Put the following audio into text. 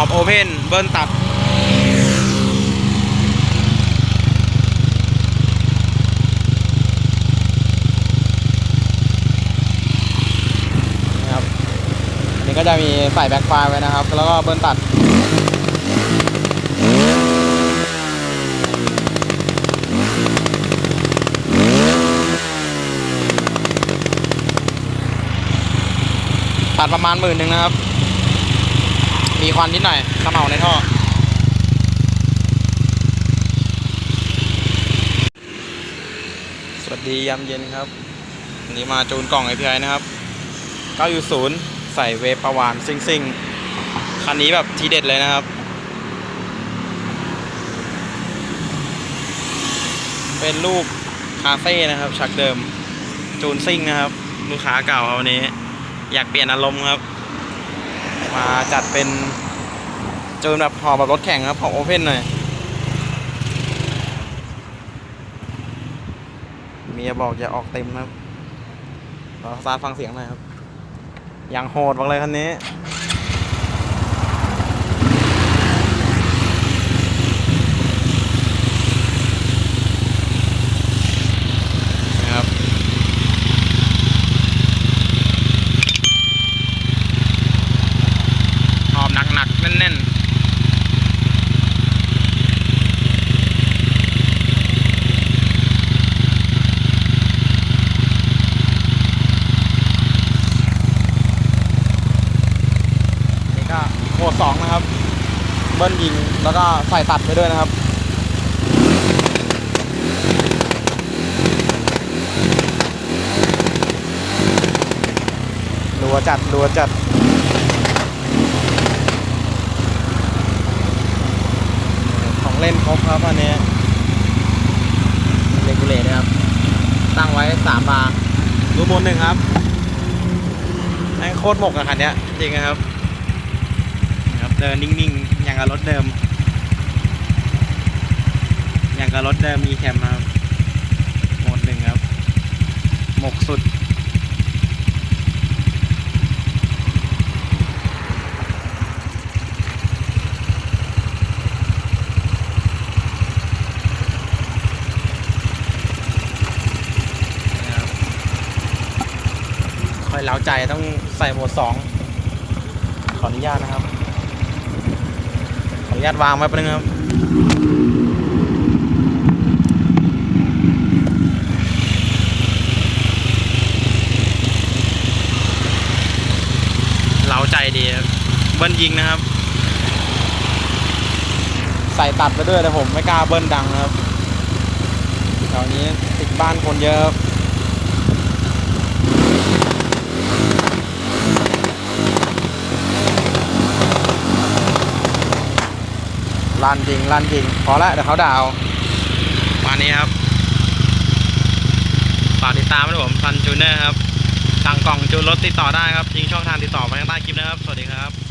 อบโอเพนเบิ้ลตัด นะครับนนี้ก็จะมีใส่แบ็คไฟไว้นะครับ แล้วก็เบิ้ลตัดตัดประมาณหมื่นหนึ่งนะครับ มีควันนิดหน่อยเขม่าในท่อ สวัสดียามเย็นครับวันนี้มาจูนกล่อง API นะครับ 9U0 ใส่เวฟประวานซิงซิงคันนี้แบบทีเด็ดเลยนะครับ เป็นลูกคาเฟ่นะครับ ชักเดิม จูนซิ่งนะครับ ลูกค้าเก่าเขาวันนี้ อยากเปลี่ยนอารมณ์ครับ มาจัดเป็นจูนแบบหอแบบรถแข่งครับขอโอเพ่นหน่อย เมียบอกอย่าออกเต็มครับเราตาฟังเสียงหน่อยครับ อย่างโหดบอกเลยคันนี้ 2 นะครับ เบิ้ลยิงแล้วก็ใส่ตัดไปด้วยนะครับรัวจัดรัวจัดของเล่นครบครับอันนี้เลกูเลตนะครับ ตั้งไว้ 3 บาร์รูบนหนึ่งครับแม่งโคตรหมกอะคันนี้จริงนะครับ เดินนิ่งๆ อย่างกับรถเดิม อย่างกับรถเดิมมีแคมครับโหมดหนึ่งครับ หมกสุดครับค่อยเล้าใจต้องใส่โหมดสองขออนุญาตนะครับ นุญาตวางไว้แป๊บนึงครับเล้าใจดีครับเบิ้ลยิงนะครับ ใส่ตัดไปด้วยแต่ผมไม่กล้าเบิ้ลดังนะครับแถวนี้ติดบ้านคนเยอะครับ ลั่นจริงลั่นจริง พอละเดี๋ยวเขาด่าวมาวันนี้ครับ ฝากติดตามด้วยผมซันจูเนอร์ครับสั่งกล่องจูนรถติดต่อได้ครับทิ้งช่องทางติดต่อไว้ข้างใต้คลิปนะครับ สวัสดีครับ